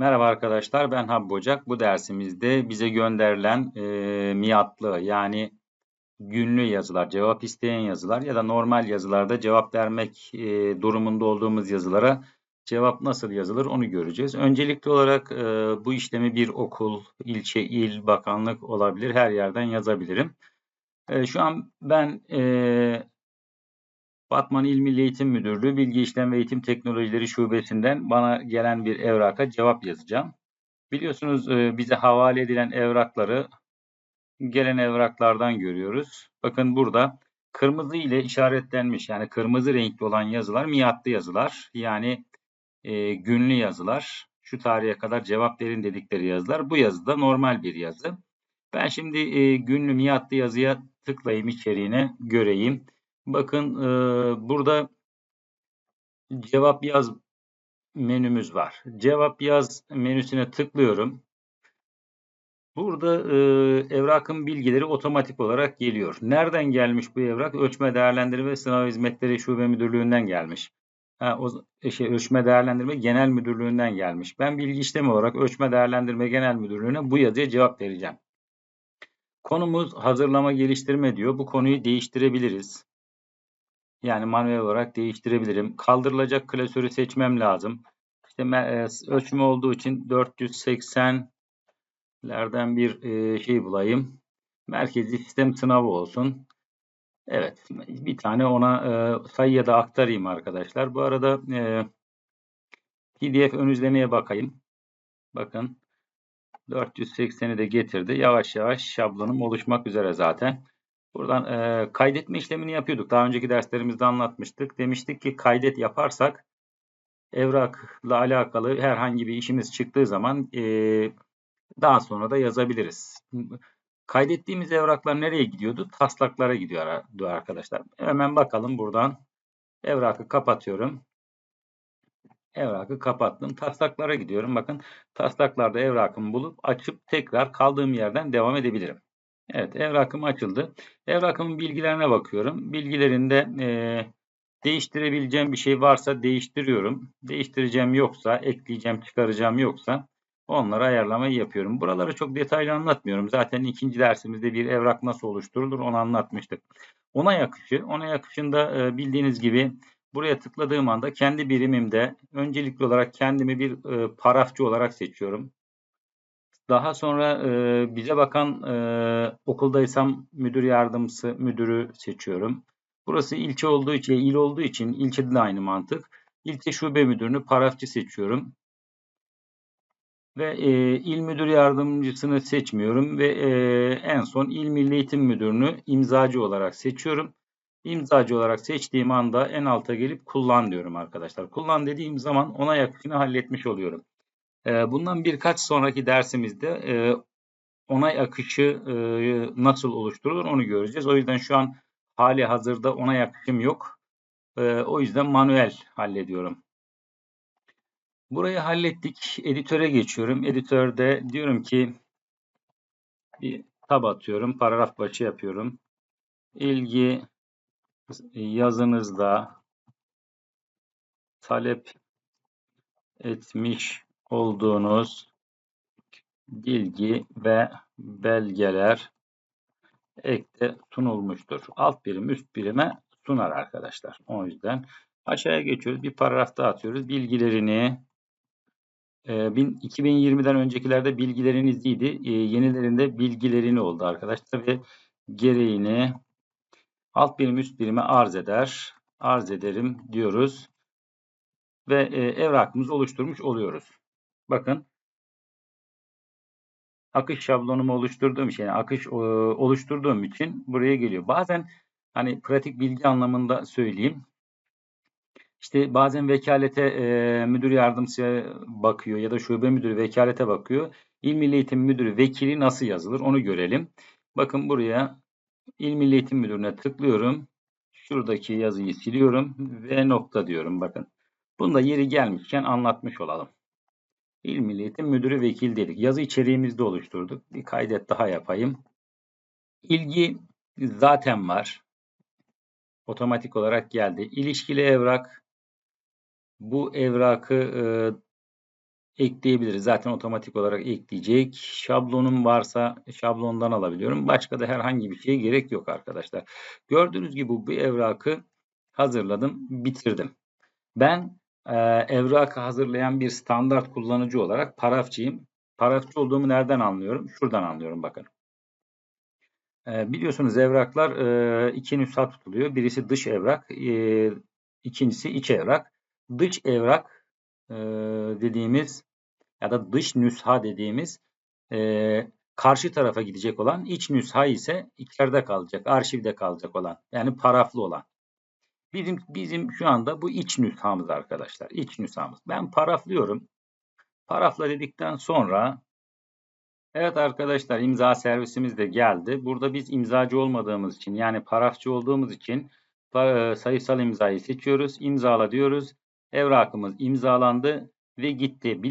Merhaba arkadaşlar, ben Habbı Ocak. Bu dersimizde bize gönderilen e, miyatlı yani günlü yazılar, cevap isteyen yazılar ya da normal yazılarda cevap vermek e, durumunda olduğumuz yazılara cevap nasıl yazılır onu göreceğiz. Öncelikli olarak e, bu işlemi bir okul, ilçe, il, bakanlık olabilir. Her yerden yazabilirim. E, şu an ben e, Batman İl Milli Eğitim Müdürlüğü Bilgi İşlem ve Eğitim Teknolojileri Şubesi'nden bana gelen bir evraka cevap yazacağım. Biliyorsunuz e, bize havale edilen evrakları gelen evraklardan görüyoruz. Bakın burada kırmızı ile işaretlenmiş yani kırmızı renkli olan yazılar miatlı yazılar yani e, günlü yazılar. Şu tarihe kadar cevap verin dedikleri yazılar. Bu yazı da normal bir yazı. Ben şimdi e, günlü miatlı yazıya tıklayayım içeriğine göreyim. Bakın e, burada cevap yaz menümüz var. Cevap yaz menüsüne tıklıyorum. Burada e, evrakın bilgileri otomatik olarak geliyor. Nereden gelmiş bu evrak? Ölçme Değerlendirme ve Sınav Hizmetleri Şube Müdürlüğü'nden gelmiş. Ha, o, e, şey, Ölçme Değerlendirme Genel Müdürlüğü'nden gelmiş. Ben bilgi işlemi olarak Ölçme Değerlendirme Genel Müdürlüğü'ne bu yazıya cevap vereceğim. Konumuz hazırlama geliştirme diyor. Bu konuyu değiştirebiliriz. Yani manuel olarak değiştirebilirim. Kaldırılacak klasörü seçmem lazım. İşte e, ölçümü olduğu için 480'lerden bir e, şey bulayım. Merkezi sistem sınavı olsun. Evet, bir tane ona e, sayıya da aktarayım arkadaşlar. Bu arada PDF ön izlemeye bakayım. Bakın 480'i de getirdi. Yavaş yavaş şablonum oluşmak üzere zaten. Buradan e, kaydetme işlemini yapıyorduk. Daha önceki derslerimizde anlatmıştık. Demiştik ki kaydet yaparsak evrakla alakalı herhangi bir işimiz çıktığı zaman e, daha sonra da yazabiliriz. Kaydettiğimiz evraklar nereye gidiyordu? Taslaklara gidiyor arkadaşlar. Hemen bakalım buradan. Evrakı kapatıyorum. Evrakı kapattım. Taslaklara gidiyorum. Bakın taslaklarda evrakımı bulup açıp tekrar kaldığım yerden devam edebilirim. Evet evrakım açıldı. Evrakımın bilgilerine bakıyorum. Bilgilerinde e, değiştirebileceğim bir şey varsa değiştiriyorum. Değiştireceğim yoksa, ekleyeceğim, çıkaracağım yoksa onları ayarlamayı yapıyorum. Buraları çok detaylı anlatmıyorum. Zaten ikinci dersimizde bir evrak nasıl oluşturulur onu anlatmıştık. Ona yakışı, ona yakışında e, bildiğiniz gibi buraya tıkladığım anda kendi birimimde öncelikli olarak kendimi bir e, parafçı olarak seçiyorum. Daha sonra e, bize bakan e, okuldaysam müdür yardımcısı müdürü seçiyorum. Burası ilçe olduğu için, il olduğu için ilçede de aynı mantık. İlçe şube müdürünü parafçı seçiyorum. Ve e, il müdür yardımcısını seçmiyorum ve e, en son il milli eğitim müdürünü imzacı olarak seçiyorum. İmzacı olarak seçtiğim anda en alta gelip kullan diyorum arkadaşlar. Kullan dediğim zaman ona yakışını halletmiş oluyorum. Bundan birkaç sonraki dersimizde onay akışı nasıl oluşturulur onu göreceğiz. O yüzden şu an hali hazırda onay akışım yok. O yüzden manuel hallediyorum. Burayı hallettik. Editöre geçiyorum. Editörde diyorum ki bir tab atıyorum. Paragraf başı yapıyorum. İlgi yazınızda talep etmiş olduğunuz bilgi ve belgeler ekte sunulmuştur. Alt birim üst birime sunar arkadaşlar. O yüzden aşağıya geçiyoruz. Bir paragraf daha atıyoruz. Bilgilerini 2020'den e, öncekilerde bilgileriniziydi. E, yenilerinde bilgilerini oldu arkadaşlar ve gereğini alt birim üst birime arz eder. Arz ederim diyoruz. Ve e, evrakımızı oluşturmuş oluyoruz. Bakın akış şablonumu oluşturduğum için, akış oluşturduğum için buraya geliyor. Bazen hani pratik bilgi anlamında söyleyeyim. İşte bazen vekalete e, müdür yardımcısı bakıyor ya da şube müdürü vekalete bakıyor. İl Milli Eğitim Müdürü vekili nasıl yazılır onu görelim. Bakın buraya İl Milli Eğitim Müdürü'ne tıklıyorum. Şuradaki yazıyı siliyorum ve nokta diyorum bakın. Bunu da yeri gelmişken anlatmış olalım. İl Milli Eğitim Müdürü Vekil dedik. Yazı içeriğimizde oluşturduk. Bir kaydet daha yapayım. İlgi zaten var. Otomatik olarak geldi. İlişkili evrak. Bu evrakı e, ekleyebiliriz. Zaten otomatik olarak ekleyecek. Şablonum varsa şablondan alabiliyorum. Başka da herhangi bir şeye gerek yok arkadaşlar. Gördüğünüz gibi bu evrakı hazırladım, bitirdim. Ben e, evrakı hazırlayan bir standart kullanıcı olarak parafçıyım. Parafçı olduğumu nereden anlıyorum? Şuradan anlıyorum bakın. E, biliyorsunuz evraklar e, iki nüsha tutuluyor. Birisi dış evrak, e, ikincisi iç evrak. Dış evrak e, dediğimiz ya da dış nüsha dediğimiz e, karşı tarafa gidecek olan, iç nüsha ise içeride kalacak, arşivde kalacak olan, yani paraflı olan. Bizim bizim şu anda bu iç nüshamız arkadaşlar. İç nüshamız. Ben paraflıyorum. Parafla dedikten sonra evet arkadaşlar imza servisimiz de geldi. Burada biz imzacı olmadığımız için yani parafçı olduğumuz için e, sayısal imzayı seçiyoruz. İmzala diyoruz. Evrakımız imzalandı ve gitti.